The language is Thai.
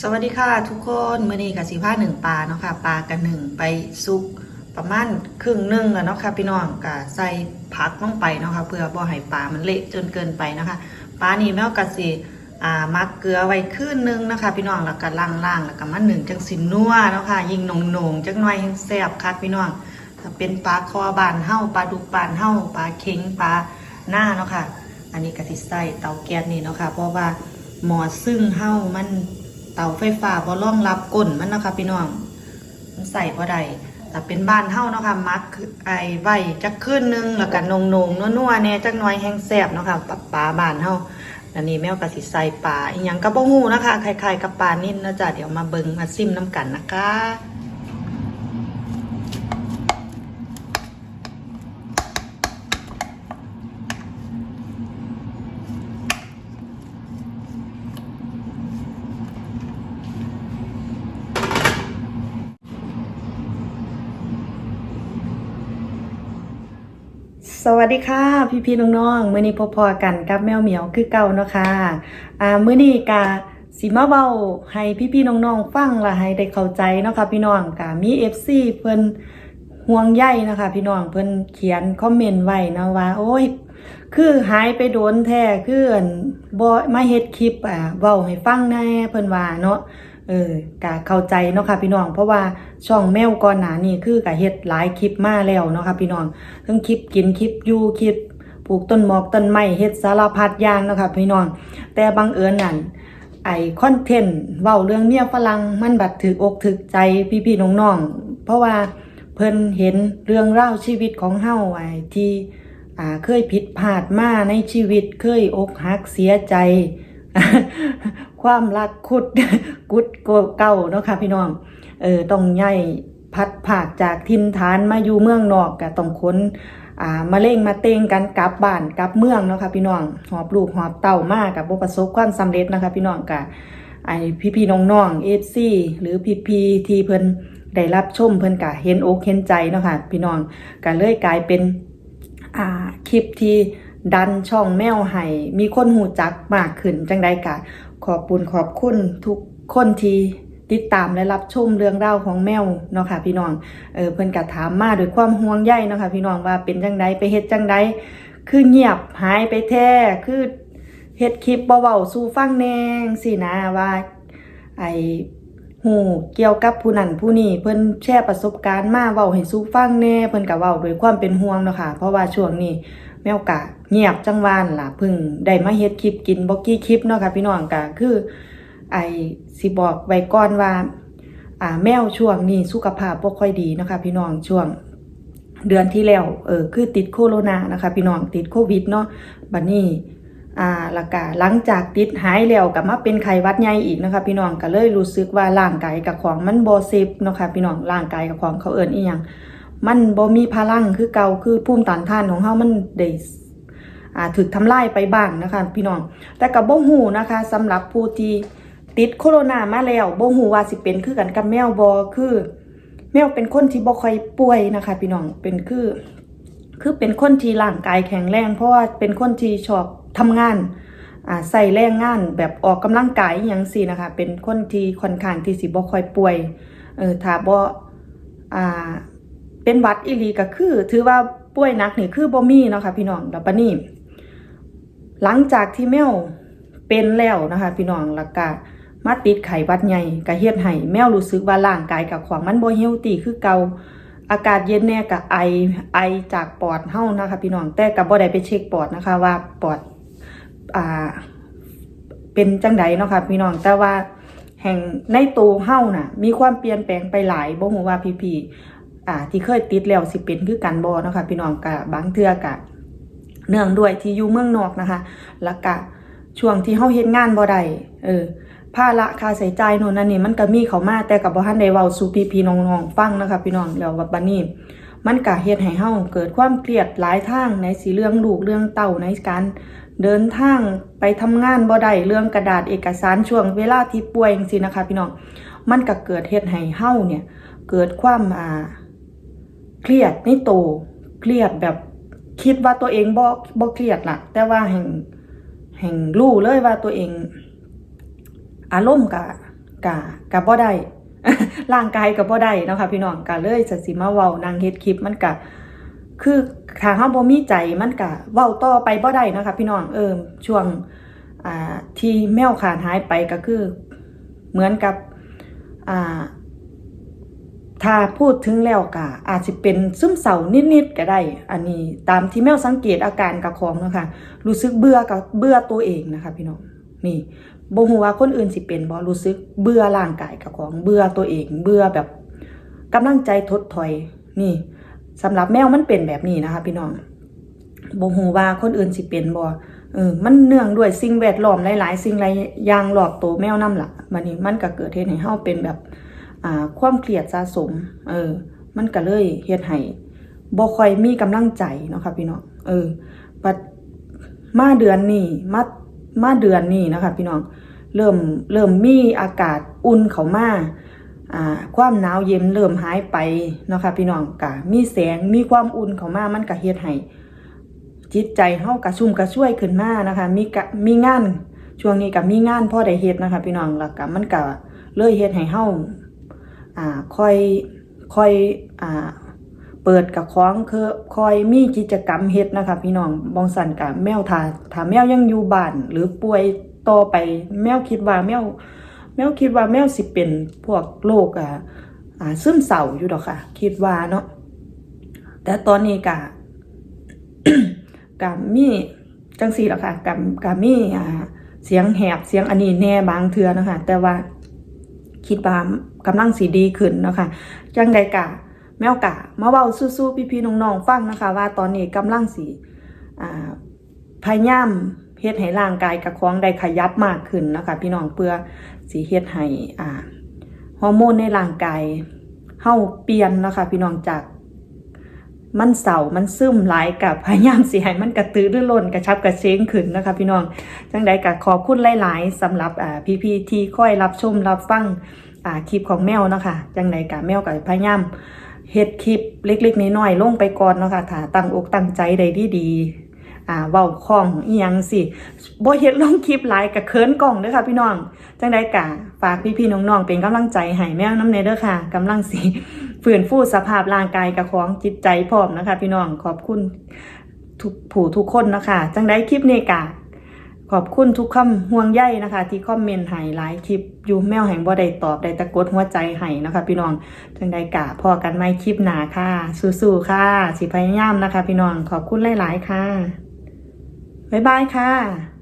สวัสดีค่ะทุกคนมื่อนี้กับสีผ้าหนึ่งปลาเนาะค่ะปลากันหนึ่งไปซุกประมาณครึ่งหนึ่งแล้วเนาะค่ะพี่น้องกับใส่ผักลงไปเนาะค่ะเพื่อบ่ให้ปลามันเละจนเกินไปนะคะปลานี่แม่กะสิอ่ามักเกลือไว้ครึ่งหนึงนะคะ พี่น้องแล้วก็ล่างๆแล้วก็มาหนึ่งจังสินนัวเนาะค่ะยิ่งหนงจังหน่อยแซ่บคักพี่น้องถ้าเป็นปลาคอบานเห่าปลาดุกบานเห่าปลาเค็งปลาหน้าเนาะค่ะ อันนี้กะสิใส่เตาแก๊สนี่เนาะค่ะเพราะว่าหมอซึ่งเห่ามัน เตาไฟฟ้าบ่รองรับก้นมันนะคะพี่น้องมันใส่บ่ได้แต่เป็นบ้านเฮาเนาะค่ะมักไอไว้จักคืนนึงแล้วก็นงนงๆนัวๆแหน่ยจักน้อยแห้งแสบเนาะค่ะปลาปลาบ้านเฮาอันนี้แมวกะสิใส่ปลาอีหยังก็บ่หูนะคะคล้ายๆกับปลานิ่นนะจ๊ะเดี๋ยวมาเบิงมาซิมน้ำกันนะคะ สวัสดีค่ะ พี่พี่น้องๆมื้อนี้พบพอกันกับแมวเหมียวคือเก่าเนาะค่ะอ่ามื้อนี้กะสิมาเว้าให้พี่พี่น้องๆฟังและให้ได้เข้าใจเนาะค่ะพี่น้องกะมี FC เพิ่นห่วงใยนะคะพี่น้องเพิ่นเขียนคอมเมนต์ไว้นะว่า โอ้ย คือหายไปโดนแท้คือบ่มาเฮ็ดคลิปอ่าเว้าให้ฟังแน่เพิ่นว่าเนาะ เออกะเข้าใจเนาะค่ะพี่น้อง เพราะว่าช่องแมวก่อนหน้านี้คือกะเฮ็ดหลายคลิปมาแล้วเนาะค่ะพี่น้องทั้งคลิปกินคลิปอยู่คลิปปลูกต้นหมอกต้นไม้เฮ็ดสารพัดอย่างเนาะค่ะพี่น้อง แต่บังเอิญนั่นไอคอนเทนต์เว้าเรื่องเมียฝรั่งมันบัดถึกอกถึกใจพี่ๆน้องๆเพราะว่าเพิ่นเห็นเรื่องราชีวิตของเฮาไอ้ที่อ่าเคยผิดพลาดมาในชีวิตเคยอกหักเสียใจ ความรักคุดกุดเก่าเนาะค่ะพี่น้อง เออต้องย้ายพัดผากจากทินฐานมาอยู่เมืองนอกก็ต้องค้นอ่ามาเล่งมาเตงกันกลับบ้านกลับเมืองเนาะค่ะพี่น้องหอบลูกหอบเต่ามากกับบ่ประสบความสำเร็จนะคะ พี่น้องกะไอพี่พี่ๆน้องเอฟซีหรือพี่พี่ที่เพิ่นได้รับชมเพิ่นกะเห็นอกเห็นใจเนาะค่ะพี่น้องก็เลยกลายเป็นอ่าคลิปที่ดันช่องแมวให้มีคนหูจักมากขึ้นจังใดกะ ขอบุญขอบคุณทุกคนที่ติดตามและรับชมเรื่องราวของแมวเนาะค่ะพี่น้อง เออเพิ่นก็ถามมาด้วยความห่วงใยเนาะค่ะพี่น้องว่าเป็นจังใดไปเฮ็ดจังใดคือเงียบหายไปแท้คือเฮ็ดคลิปเบาๆสู่ฟังแนงสินะว่าไอ หูเกี่ยวกับผู้นั้นผู้นี้เพิ่นแชร์ประสบการณ์มาเว้าให้สู่ฟังแน่เพิ่นก็เว้าด้วยความเป็นห่วงเนาะค่ะ เพราะว่าช่วงนี้แมวกะเงียบจังวานล่ะพิ่งได้มาเฮ็ดคลิปกินบ่กี่คลิปเนาะค่ะ พี่น้องกะคือ ไอสิบอกไว้ก่อนว่า อ่าแมวช่วงนี้สุขภาพบ่ค่อยดีเนาะคะพี่น้องช่วง เดือนที่แล้วเออคือติดโคโรนานะคะ พี่น้องติดโควิดเนาะบัดนี้ อ่าแล้วก็หลังจากติดหายแล้วก็มาเป็นไข้หวัดใหญ่อีกนะคะพี่น้องก็เลยรู้สึกว่าร่างกายกับของมันบ่เซฟนะคะพี่น้องร่างกายกับของเขาเอิ้นอีหยังมันบ่มีพลังคือเก่าคือภูมิต้านทานของเฮามันได้อ่าถูกทำลายไปบ้างนะคะพี่น้อง แต่ก็บ่ฮู้นะคะสำหรับผู้ที่ติดโคโรนามาแล้วบ่ฮู้ว่าสิเป็นคือกันกับแมวบ่คือ แมวเป็นคนที่บ่ค่อยป่วยนะคะ พี่น้องเป็นคือ คือเป็นคนที่ร่างกายแข็งแรง เพราะว่าเป็นคนที่ชอบ ทำงานใส่แรงงานแบบออกกำลังกายอย่างสี่นะคะ เป็นคนที่ค่อนข้างที่สิบ่ค่อยป่วยเออถ้าบ่อ่าเป็นวัดอีลีก็คือ ถือว่าป่วยหนักนี่คือบ่มีเนาะค่ะพี่น้องแล้วปะนี้หลังจากที่แมวเป็นแล้วนะคะ พี่น้องแล้วก็มาติดไข้วัดใหญ่ก็เฮ็ดให้แมวรู้สึกว่าร่างกายกับของมันบ่เฮลตี้คือเก่าอากาศเย็นแน่ก็ไอไอจากปอดเฮานะคะ พี่น้องแต่ก็บ่ได้ไปเช็คปอดนะคะ ว่าปอด อ่า เป็นจังใดเนาะค่ะพี่น้องแต่ว่าแห่งในตัวเฮ้าน่ะ มีความเปลี่ยนแปลงไปหลายบ่ฮู้ว่าพี่ๆอ่า ที่เคยติดแล้วสิเป็นคือกันบ่เนาะค่ะพี่น้องก็บางเทื่อก็เนื่องด้วยที่อยู่เมืองนอกนะคะ แล้วก็ช่วงที่เฮาเฮ็ดงานบ่ได้เออภาระค่าใช้จ่ายโน่นนั่นนี่มันก็มีเขามาแต่ก็บ่ทันได้เว้าสู่พี่ๆน้องๆฟังนะคะพี่น้องแล้วบัดนี้มันก็เฮ็ดให้เฮาเกิดความเครียดหลายทางในสิเรื่องลูกเรื่องเต้าในการ เดินทางไปทำงานบ่ได้เรื่องกระดาษเอกสารช่วงเวลาที่ป่วยจังซี่นะคะ พี่น้องมันก็เกิดเฮ็ดให้เฮาเนี่ย เกิดความอ่าเครียดในโตเครียดแบบคิดว่าตัวเองบ่บ่เครียดล่ะ แต่ว่าแห่งแห่งรู้เลยว่าตัวเอง อารมณ์กะกะกะบ่ได้ร่างกายกับบ่ได้นะคะพี่น้องก็เลยจะสิมาเว้านางเฮ็ดคลิปมันก็ คือถ้าเฮาบ่มีใจมันก็เว้าต่อไปบ่ได้นะคะ พี่น้องเออช่วงอ่าที่แมวขาดหายไปก็คือ เหมือนกับอ่าถ้าพูดถึงแล้วก็อาจจะเป็นซึมเศร้านิดๆก็ได้ อันนี้ตามที่แมวสังเกตอาการกับของนะคะรู้สึกเบื่อกับเบื่อตัวเองนะคะ พี่น้องนี่บ่ฮู้ว่าคนอื่นสิเป็นบ่รู้สึกเบื่อร่างกายกับของเบื่อตัวเอง เบื่อแบบกำลังใจถดถอยนี่ สำหรับแมวมันเป็นแบบนี้นะคะ พี่น้องบ่ฮู้ว่าคนอื่นสิเป็นบ่เออมันเนื่องด้วยสิ่งแวดล้อมหลาย ๆ สิ่งหลายอย่างรอบตัวแมวนำล่ะมันนี่มันก็เกิดเหตุให้เฮาเป็นแบบอ่าความเครียดสะสม เออ มันก็เลยเฮ็ดให้บ่ค่อยมีกำลังใจเนาะค่ะพี่น้องเออบัดมาเดือนนี้มามาเดือนนี้นะคะพี่น้องเริ่มเริ่มมีอากาศอุ่นเข้ามา ความหนาวเย็นเริ่มหายไปเนาะค่ะพี่น้องกะมีแสงมีความอุ่นเข้ามามันก็เฮ็ดให้จิตใจเฮากระชุ่มกระชวยขึ้นมานะคะ มีกะมีงานช่วงนี้ก็มีงานพอได้เฮ็ดนะคะ พี่น้องแล้วก็มันก็เลยเฮ็ดให้เฮาอ่าค่อยค่อยอ่าเปิดกับของคือคอยมีกิจกรรมเฮ็ดนะคะ พี่น้องบองสันกับแมวถ้าถ้าแมวยังอยู่บ้านหรือป่วยต่อไปแมวคิดว่าแมว แมวคิดว่าแมวสิเป็นพวกโรคอ่าอ่าซึมเศร้าอยู่ดอกค่ะ คิดว่าเนาะแต่ตอนนี้กะกะมีจังสี่ละค่ะกะกะมีอ่าเสียงแหบเสียงอันนี้แน่บางเทือนะคะแต่ว่าคิดว่ากำลังสีดีขึ้นนะคะจังใดกะแมวกะมาเว้าสู้ๆพี่ๆน้องๆฟังนะคะ ว่าตอนนี้กำลังสีอ่าพยายาม เฮ็ดให้ร่างกายกับของได้ขยับมากขึ้นนะคะ พี่น้องเพื่อสีเฮ็ดให้อ่าฮอร์โมนในร่างกายเฮาเปลี่ยนนะคะพี่น้องจากมันเศร้ามันซึมหลายกับพยายามสิให้มันกระตือรือร้นกระชับกระเชงขึ้นนะคะ พี่น้องจังใดก็ขอบคุณหลาย ๆสำหรับอ่าพี่ๆที่คอยรับชมรับฟังอ่าคลิปของแมวนะคะจังใดก็แมวก็พยายามเฮ็ดคลิปเล็ก ๆ น้อยๆลงไปก่อนเนาะค่ะถ้าตั้งอกตั้งใจได้ดีๆ อ่าเว้าคล่องอีหยังสิบ่เฮ็ดลงคลิปหลายก็เขินกล้องเด้อค่ะพี่น้อง จังใดก็ฝากพี่ๆน้องๆเป็นกำลังใจให้แมวน้ำเนเด้อค่ะกำลังสิฟื้นฟูสภาพร่างกายกับของจิตใจพร้อมนะคะ พี่น้องขอบคุณทุกผู้ทุกคนนะคะจังได้คลิปนี้กะขอบคุณทุกคำห่วงใยนะคะ ที่คอมเมนต์ให้หลายคลิปอยู่แมวแห่งบ่ได้ตอบได้ตะกดหัวใจให้นะคะ พี่น้องจังได้กะพอกันไม่คลิปหนาค่ะ สู้ๆค่ะ สิพยายามนะคะ พี่น้องขอบคุณหลาย ๆ ค่ะ บ๊ายบายค่ะ